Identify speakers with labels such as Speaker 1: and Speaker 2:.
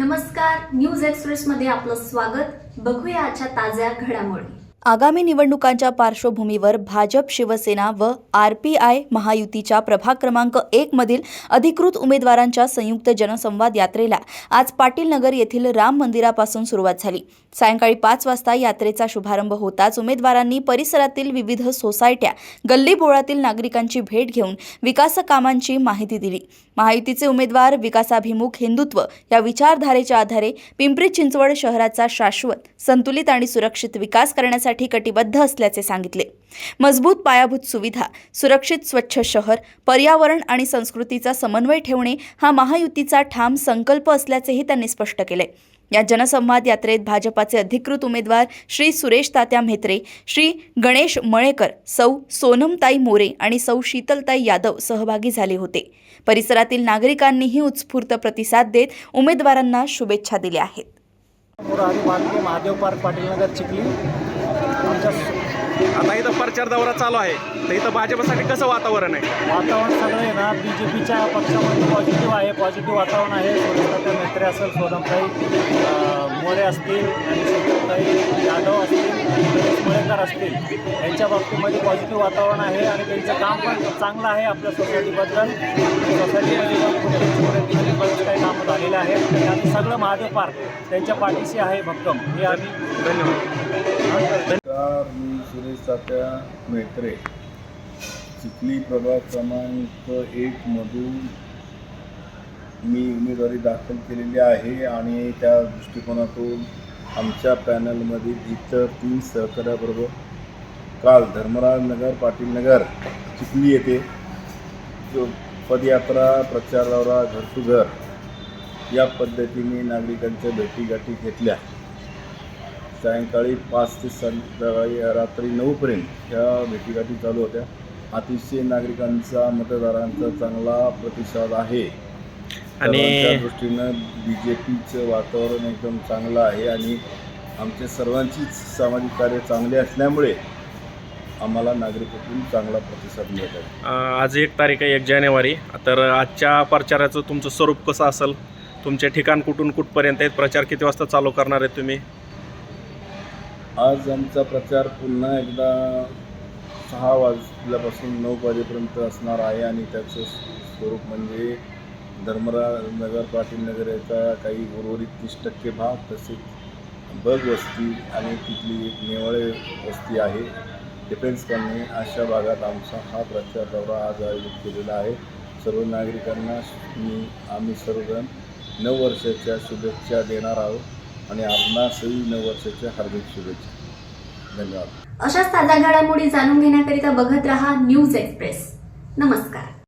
Speaker 1: नमस्कार news express मध्ये आपलं स्वागत. बघूया आजच्या ताज्या घडामोडी.
Speaker 2: आगामी निवडणुकांच्या पार्श्वभूमीवर भाजप शिवसेना व आर पी आय महायुतीच्या प्रभाग क्रमांक एक मधील अधिकृत उमेदवारांच्या संयुक्त जनसंवाद यात्रेला आज पाटील नगर येथील राम मंदिरापासून सुरुवात झाली. सायंकाळी पाच वाजता यात्रेचा शुभारंभ होताच उमेदवारांनी परिसरातील विविध सोसायट्या गल्लीबोळातील नागरिकांची भेट घेऊन विकास कामांची माहिती दिली. महायुतीचे उमेदवार विकासाभिमुख हिंदुत्व या विचारधारेच्या आधारे पिंपरी चिंचवड शहराचा शाश्वत संतुलित आणि सुरक्षित विकास करण्यासाठी कटिबद्ध असल्याचे सांगितले. मजबूत पायाभूत सुविधा सुरक्षित स्वच्छ शहर पर्यावरण आणि संस्कृतीचा समन्वय ठेवणे हा महायुतीचा ठाम संकल्प असल्याचेही त्यांनी स्पष्ट केले. या जनसंवाद यात्रेत भाजपाचे अधिकृत उमेदवार श्री सुरेश तात्या म्हेत्रे श्री गणेश मळेकर सौ सोनमताई मोरे आणि सौ शीतलताई यादव सहभागी झाले होते. परिसरातील नागरिकांनीही उत्स्फूर्त प्रतिसाद देत उमेदवारांना शुभेच्छा दिल्या आहेत.
Speaker 3: महादेव पार्क पाटीलनगर चिखली.
Speaker 4: आता इथं प्रचार दौरा चालू आहे. तर इथं भाजपसाठी कसं वातावरण आहे?
Speaker 3: वातावरण सगळं आहे ना. बी जे पीच्या पक्षामध्ये पॉझिटिव्ह आहे. पॉझिटिव्ह वातावरण आहे. सोनमताई मित्रे असेल सोनमताई मोरे असतील आणि असतील मळेकर असतील यांच्या बाबतीमध्ये पॉझिटिव्ह वातावरण आहे आणि त्यांचं काम पण चांगलं आहे आपल्या सोसायटीबद्दल सोसायटीमध्ये बरेच काही कामं झालेले आहेत. आणि सगळं महादेव पार्क त्यांच्या पाठीशी आहे भक्कम. हे आम्ही
Speaker 4: धन्यवाद.
Speaker 5: मी सुरेश तात्या मेत्रे चिखली प्रभाग क्रमांक एकमधून मी उमेदवारी दाखल केलेली आहे आणि त्या दृष्टिकोनातून आमच्या पॅनलमधील इतर तीन सहकार्याबरोबर काल धर्मराज नगर पाटील नगर चिखली येथे जो पदयात्रा प्रचार दौरा घर टू घर या पद्धतीने नागरिकांच्या भेटीगाठी घेतल्या. सायंकाळी पाच ते संध्याकाळी रात्री नऊपर्यंत या भेटीगाठी चालू होत्या. अतिशय नागरिकांचा मतदारांचा चांगला प्रतिसाद आहे.
Speaker 4: आणि-
Speaker 5: दृष्टीनं बी जे पीचं वातावरण एकदम चांगलं आहे आणि आमच्या सर्वांचीच सामाजिक कार्य चांगले असल्यामुळे आम्हाला नागरिकातून चांगला प्रतिसाद मिळत आहे.
Speaker 4: आज एक तारीख आहे एक जानेवारी. तर आजच्या प्रचाराचं तुमचं स्वरूप कसं असेल? तुमचे ठिकाण कुठून कुठपर्यंत आहेत? प्रचार किती वाजता चालू करणार आहे तुम्ही?
Speaker 5: आज आमचा प्रचार पुन्हा एकदा सहा वाजल्यापासून नऊ वाजेपर्यंत असणार आहे आणि त्याचं स्वरूप म्हणजे धर्मराज नगर पाटील नगर याचा काही उर्वरित तीस टक्के भाग तसेच बग वस्ती आणि तिथली एक नेवाळे वस्ती आहे. डिफेन्स कॉलनी अशा भागात आमचा हा प्रचार दौरा आज आयोजित केलेला आहे. सर्व नागरिकांना मी आम्ही सर्वजण नऊ वर्षाच्या शुभेच्छा देणार आहोत आणि आपणासही नऊ वर्षाच्या हार्दिक शुभेच्छा. धन्यवाद.
Speaker 1: अशाच ताज्या घडामोडी जाणून घेण्याकरिता बघत रहा न्यूज एक्सप्रेस. नमस्कार.